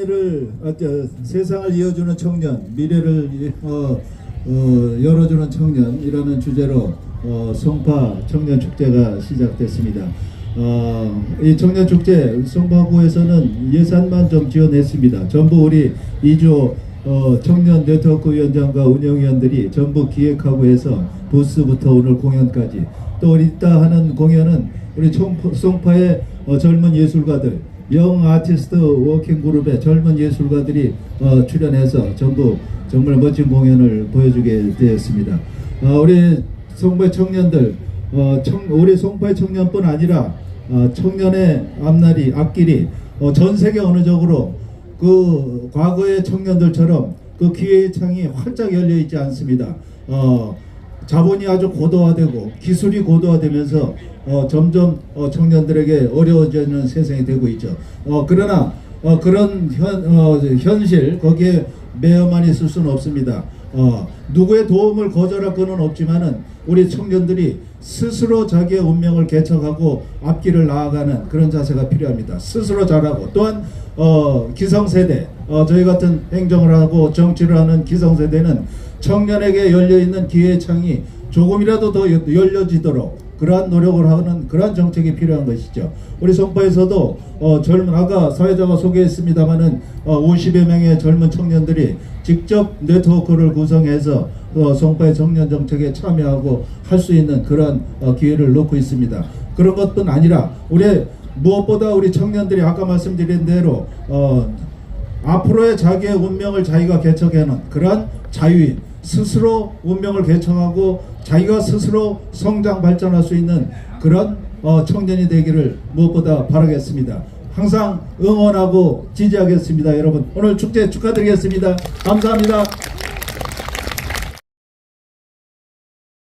미래를 어, 저, 세상을 이어주는 청년, 미래를 이- 어, 어, 열어주는 청년이라는 주제로 어, 송파 청년 축제가 시작됐습니다. 어, 이 청년 축제 송파구에서는 예산만 좀 지원했습니다. 전부 우리 이주 어, 청년 네트워크 위원장과 운영위원들이 전부 기획하고 해서 부스부터 오늘 공연까지 또 우리 이따 하는 공연은 우리 총- 송파의 어, 젊은 예술가들 영 아티스트 워킹 그룹의 젊은 예술가들이 어, 출연해서 전부 정말 멋진 공연을 보여주게 되었습니다. 어, 우리 송파 청년들, 어, 청, 우리 송파의 청년뿐 아니라 어, 청년의 앞날이 앞길이 어, 전 세계 어느 쪽으로 그 과거의 청년들처럼 그 기회의 창이 활짝 열려 있지 않습니다. 어, 자본이 아주 고도화되고 기술이 고도화되면서 어, 점점 어, 청년들에게 어려워지는 세상이 되고 있죠. 어, 그러나 어, 그런 현, 어, 현실 거기에 매여만 있을 수는 없습니다. 어, 누구의 도움을 거절할 거는 없지만은 우리 청년들이 스스로 자기의 운명을 개척하고 앞길을 나아가는 그런 자세가 필요합니다. 스스로 잘하고 또한 어, 기성세대 어, 저희 같은 행정을 하고 정치를 하는 기성세대는 청년에게 열려 있는 기회의 창이 조금이라도 더 여- 열려지도록 그러한 노력을 하는 그러한 정책이 필요한 것이죠. 우리 송파에서도 어, 젊은 아까 사회자가 소개했습니다마는 어, 50여 명의 젊은 청년들이 직접 네트워크를 구성해서 어, 송파의 청년 정책에 참여하고 할 수 있는 그런 어, 기회를 놓고 있습니다. 그런 것뿐 아니라 우리 무엇보다 우리 청년들이 아까 말씀드린 대로 어, 앞으로의 자기의 운명을 자기가 개척하는 그러한 자유인 스스로 운명을 개척하고 자기가 스스로 성장 발전할 수 있는 그런 어, 청년이 되기를 무엇보다 바라겠습니다. 항상 응원하고 지지하겠습니다. 여러분 오늘 축제 축하드리겠습니다. 감사합니다.